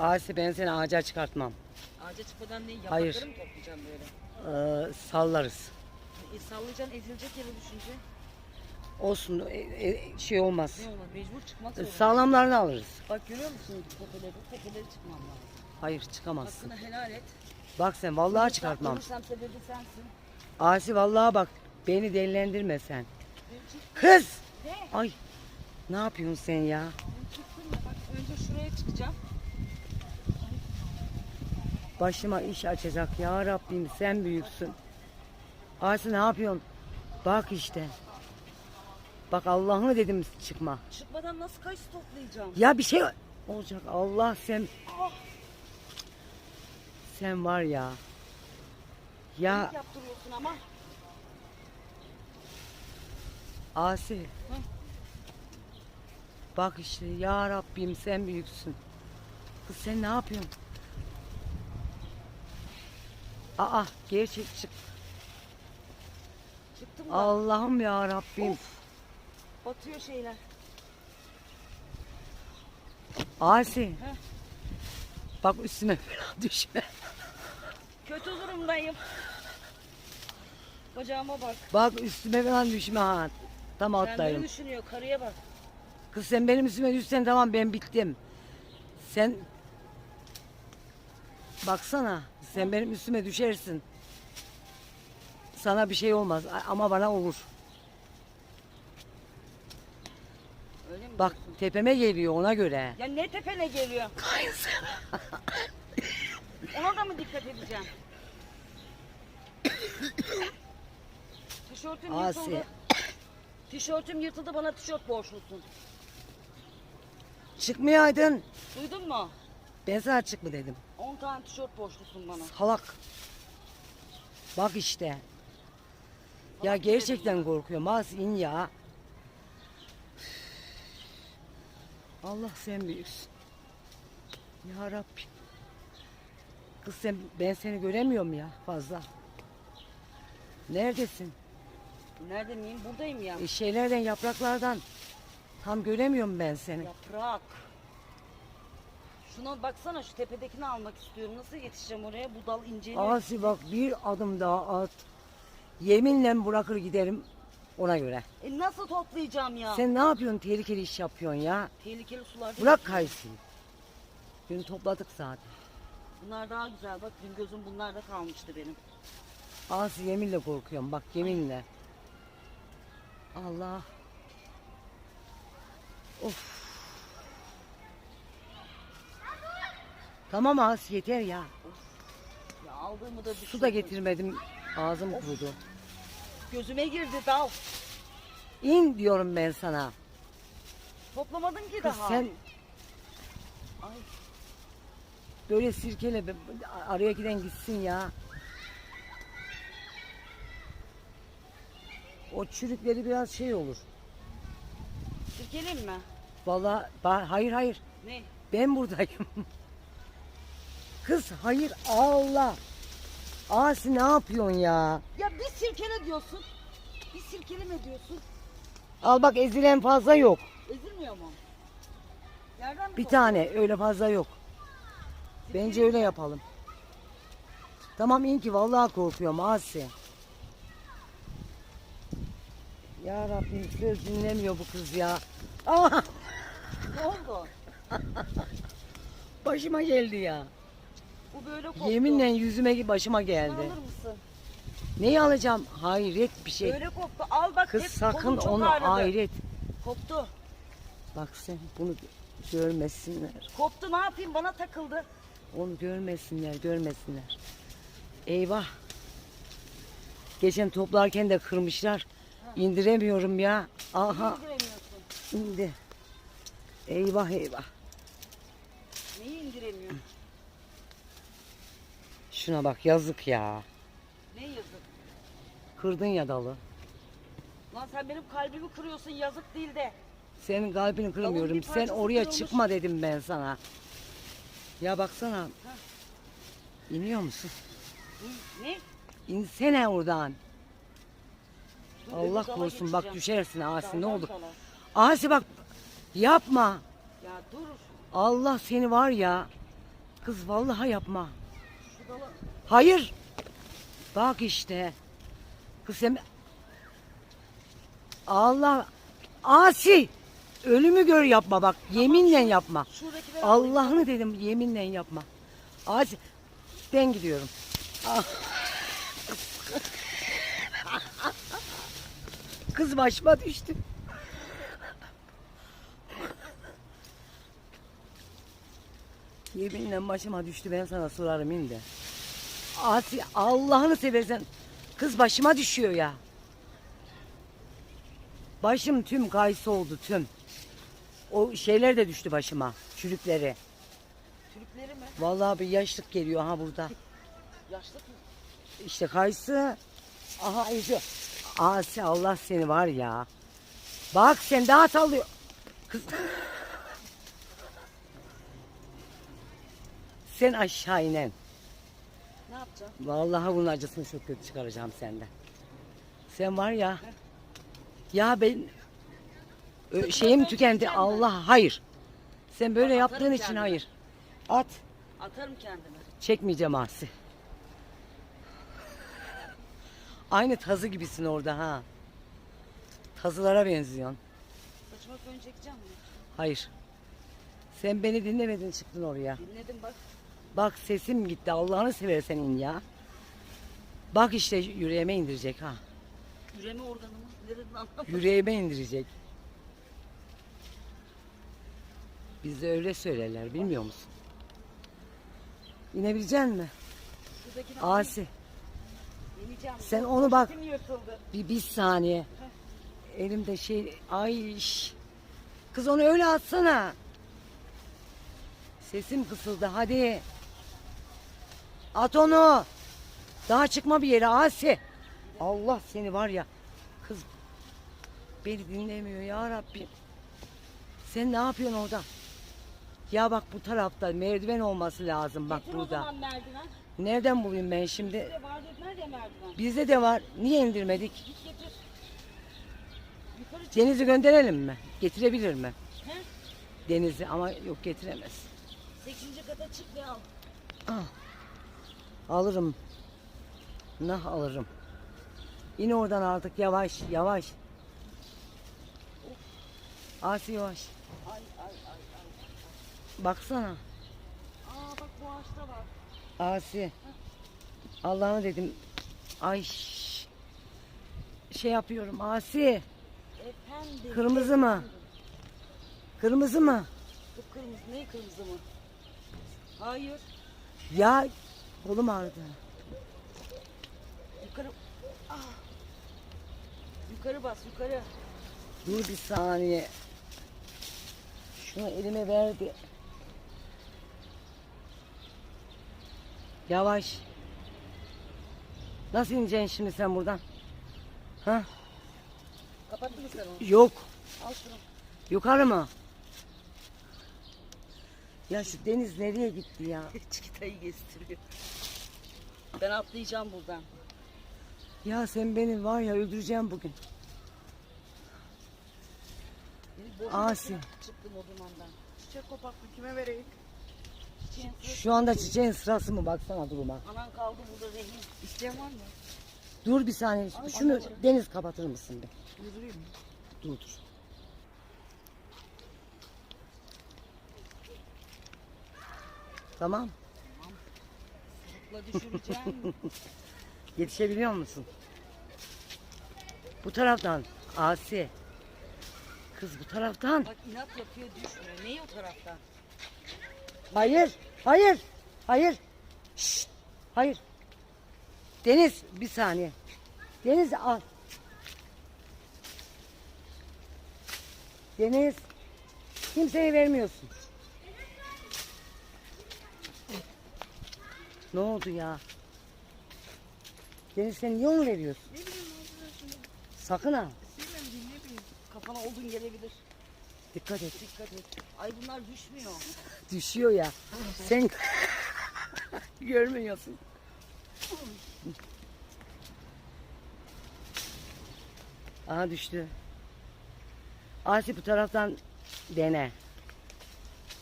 Asi ben seni ağaca çıkartmam. Ağaca çıkmadan ne Hayır. yaprakları mı toplayacağım böyle? Ee, sallarız. E, sallayacaksın ezilecek yere düşünce. Olsun e, e, şey olmaz. Ne olur mecbur çıkmak Ee, zorunda. Sağlamlarını alırız. Bak görüyor musun tepeleri? Tepeleri çıkmam lazım. Hayır çıkamazsın. Hakkını helal et. Bak sen vallahi çıkartmam. Ölürsem sebebi sensin. Asi vallahi bak beni delilendirme sen. Kız! Ay ne yapıyorsun sen ya? Benim çıktım ya bak önce şuraya çıkacağım. Başıma iş açacak ya Rabbim sen büyüksün. Asi ne yapıyorsun? Bak işte. Bak Allah'ını dedim çıkma. Çıkmadan nasıl kayısı toplayacağım? Ya bir şey olacak Allah sen Ah, sen var ya. Ya panik yaptırıyorsun ama. Asi. Bak işte ya Rabbim sen büyüksün. Kız sen ne yapıyorsun? Aa gerçek çık. Çıktım da. Allah'ım ya Rabbim. Of. Batıyor şeyler. Asi. Bak üstüme falan düşme. Kötü durumdayım. Bacağıma bak. Bak üstüme falan düşme ha. Tam Kendini alttayım. düşünüyor. Karıya bak. Kız sen benim üstüme düşsen tamam ben bittim. Sen baksana sen benim üstüme düşersin. Sana bir şey olmaz ama bana olur. Öyle mi? Bak tepeme geliyor ona göre. Ya ne tepene geliyor? Ona da mı dikkat edeceğim? Tişörtüm Asi. yırtıldı. Tişörtüm yırtıldı bana tişört borçlusun. Çıkmayaydın. Duydun mu? Ben sana çık mı dedim. 10 tane tişört borçlusun bana. Salak. Bak işte. Ya Salak gerçekten korkuyorum. Az in ya. Allah sen büyüksün. Ya Rabbim. Kız sen ben seni göremiyorum ya fazla. Neredesin? Nerede miyim? Buradayım ya. E, şeylerden yapraklardan tam göremiyorum ben seni. Yaprak. Şuna baksana şu tepedekini almak istiyorum. Nasıl yetişeceğim oraya? Bu dal inceliyor. Asi bak bir adım daha at. Yeminle bırakır giderim ona göre. E nasıl toplayacağım ya? Sen ne yapıyorsun? Tehlikeli iş yapıyorsun ya. Tehlikeli sularda. Bırak kaysın. Dün topladık zaten. Bunlar daha güzel. Bak dün gözüm bunlarda kalmıştı benim. Asi yeminle korkuyorum bak yeminle. Allah. Of. Tamam Asi yeter ya. Ya aldığımı da Su düşürdüm. da getirmedim. Ağzım kurudu. Gözüme girdi dal. İn diyorum ben sana. Toplamadın ki Kız daha. sen Ay, böyle sirkele araya giden gitsin ya. O çürükleri biraz şey olur. sirkeleyim mi? Vallahi ba- hayır hayır. Ne? Ben buradayım. Kız hayır Allah. Asi ne yapıyorsun ya? Ya bir sirkele diyorsun. Bir sirkeleme diyorsun. Al bak ezilen fazla yok. Ezilmiyor mu? Yerden mi Bir top- tane öyle fazla yok. Bence öyle yapalım. Tamam in ki vallahi korkuyorum Asi. Ya Rabbim söz dinlemiyor bu kız ya. Aa, Ne oldu? başıma geldi ya. Bu böyle koptu. Yeminle yüzüme başıma geldi. Alır mısın? Neyi alacağım? Hayret bir şey. Böyle koptu. Al bak. Kız hep sakın kolum çok onu ağrıdı. hayret. Koptu. Bak sen bunu görmesinler. Koptu ne yapayım bana takıldı. Onu görmesinler, görmesinler. Eyvah. Geçen toplarken de kırmışlar. İndiremiyorum ya. Aha İndiremiyorsun. indi. Eyvah eyvah. Neyi indiremiyorsun? Şuna bak yazık ya. Ne yazık? Kırdın ya dalı. Lan sen benim kalbimi kırıyorsun yazık değil de. Senin kalbini kırmıyorum. Sen parçası oraya kırılmış. çıkma dedim ben sana. Ya baksana. İniyor musun? Ne? İnsene oradan. Dur, Allah dala korusun bak geçeceğim. düşersin Asi ne Daldan olur. dala. Asi bak yapma. Ya dur. Allah seni var ya. Kız vallahi yapma. Hayır. Bak işte. Kız sen... Allah. Asi. Ölümü gör yapma bak. Yeminle yapma. Şuradakileri alayım. Allah'ını dedim yeminle yapma. Asi. Ben gidiyorum. Ah. Kız başıma düştü. Yeminle başıma düştü ben sana sorarım indi. Asi Allah'ını seversen kız başıma düşüyor ya. Başım tüm kayısı oldu tüm. O şeyler de düştü başıma. Çürükleri. Türkleri mi? Vallahi bir yaşlık geliyor ha burada. Yaşlık mı? İşte kayısı. Aha işte. Asi Allah seni var ya. Bak sen daha sallıyor. Kız. sen aşağı inen. Yapacağım? Vallahi bunun acısını çok kötü çıkaracağım senden. Sen var ya. Ya ben Ö, şeyim tükendi. Allah hayır. Sen böyle Atarım yaptığın için kendimi. hayır. At. Atarım kendimi. Çekmeyeceğim Asi. Aynı tazı gibisin orada ha. Tazılara benziyorsun. Saçma fön çekeceğim mi? Hayır. Sen beni dinlemedin çıktın oraya. Dinledim bak. Bak sesim gitti. Allah'ını seversen in ya. Bak işte yüreğime indirecek ha. Üreme organımı. Nereden anlamadım. Yüreğime indirecek. Bizde öyle söylerler bilmiyor musun? İnebilecek mi? Asi sen onu bak Kim yırtıldı? bir, bir saniye. Elimde şey ay iş. Kız onu öyle atsana. Sesim kısıldı hadi. At onu. Daha çıkma bir yere Asi. Allah seni var ya. Kız beni dinlemiyor ya Rabbim. Sen ne yapıyorsun orada? Ya bak bu tarafta merdiven olması lazım bak Getir o burada. zaman merdiven. Nereden bulayım ben şimdi? Bizde vardı nerede merdiven? Bizde de var. Niye indirmedik? Git getir. Yukarı çık. Deniz'i gönderelim mi? Getirebilir mi? He? Deniz'i ama yok getiremez. Sekizinci kata çık ve al. Ah. Alırım. Nah alırım. İn oradan artık yavaş yavaş. Asi yavaş. Ay ay ay ay. Baksana. Aa bak bu ağaçta var. Asi. Allah'ını dedim. Ay. Şey yapıyorum Asi. Efendim. Kırmızı mı? efendim. Kırmızı mı? Kıpkırmızı. Ne kırmızı mı? Hayır. Ya kolum ağrıdı. Yukarı. Ah. Yukarı bas yukarı. Dur bir saniye. Şunu elime ver bir. Yavaş. Nasıl ineceksin şimdi sen buradan? Ha? Kapattın mı sen onu? Yok. Al şunu. Yukarı mı? Ya şu deniz nereye gitti ya? Çikitayı gösteriyor. Ben atlayacağım buradan. Ya sen beni var ya öldüreceğim bugün. Asi. Çıktım o dumandan. Çiçek kopaklı kime vereyim? Çiçeğin sırası- Şu anda çiçeğin sırası mı baksana duruma. Anan kaldı burada rehin. İsteyen var mı? Dur bir saniye. Şunu deniz kapatır mısın bir? Durdurayım mı? Dur Tamam. Kukla düşüreceğim. Yetişebiliyor musun? Bu taraftan. Asi. Kız bu taraftan. Bak inat yapıyor düşmüyor. Neyi o taraftan? Hayır. Hayır. Hayır. Şşt. Hayır. Deniz bir saniye. Deniz al. Deniz. Kimseye vermiyorsun. Ne oldu ya? Deniz sen niye onu veriyorsun? Ne bileyim abla şimdi. Sakın ha. Silmem ne bileyim. Kafana olduğun gelebilir. Dikkat et. Dikkat et. Ay bunlar düşmüyor. Düşüyor ya. Sen görmüyorsun. Aha düştü. Asi bu taraftan dene.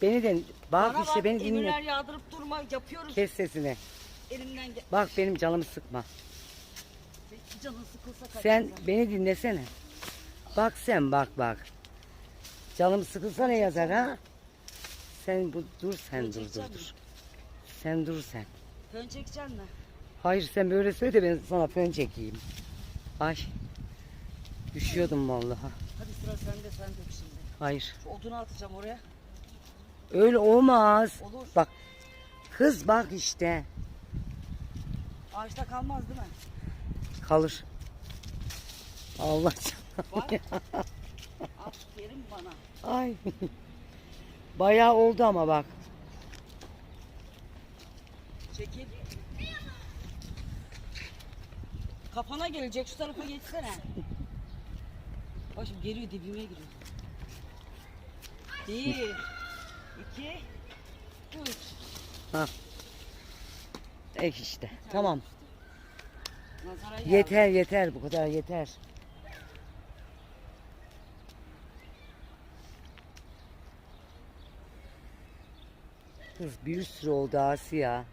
Beni de bak Bana işte bak, beni dinle. yağdırıp durma yapıyoruz. Kes sesini. Elimden gel. Bak benim canımı sıkma. Canın sıkılsa kaç Sen beni dinlesene. Bak sen bak bak. Canım sıkılsa ne yazar ha? Sen bu dur sen dur dur dur. Sen dur sen. Fön çekeceksin mi? Hayır sen böyle söyle de ben sana fön çekeyim. Ay. Düşüyordum vallahi. Hadi sıra sende sen dök şimdi. Hayır. Şu odunu atacağım oraya. Öyle olmaz. Olur. Bak. Kız bak işte. Ağaçta kalmaz değil mi? Kalır. Allah Bak. Bana. Ay. Bayağı oldu ama bak. Çekil. Kafana gelecek şu tarafa geçsene. Bak şimdi geliyor dibime giriyor. Bir, iki, üç. Ha. Ek işte. Tamam. Nazara yağdı. Yeter yeter bu kadar yeter. Kız bir sürü oldu Asya.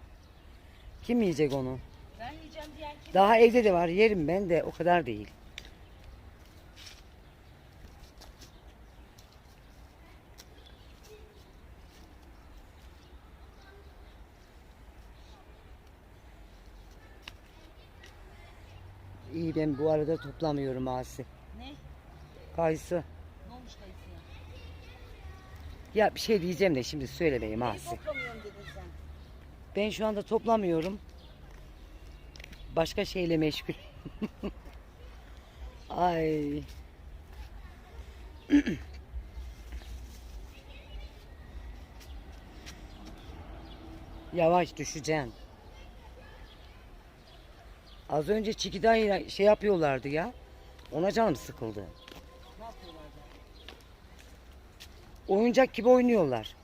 Kim yiyecek onu? Ben yiyeceğim diyen kim? Daha evde de var yerim ben de o kadar değil. İyi ben bu arada toplamıyorum Asi. Ne? Kayısı. Ne olmuş kayısıya? Ya bir şey diyeceğim de şimdi söylemeyeyim Neyi Asi. toplamıyorum dedin sen. Ben şu anda toplamıyorum. Başka şeyle meşgul. Ay. Yavaş düşeceksin. Az önce Çiki'den şey yapıyorlardı ya. Ona canım sıkıldı. Ne yapıyorlar da? Oyuncak gibi oynuyorlar.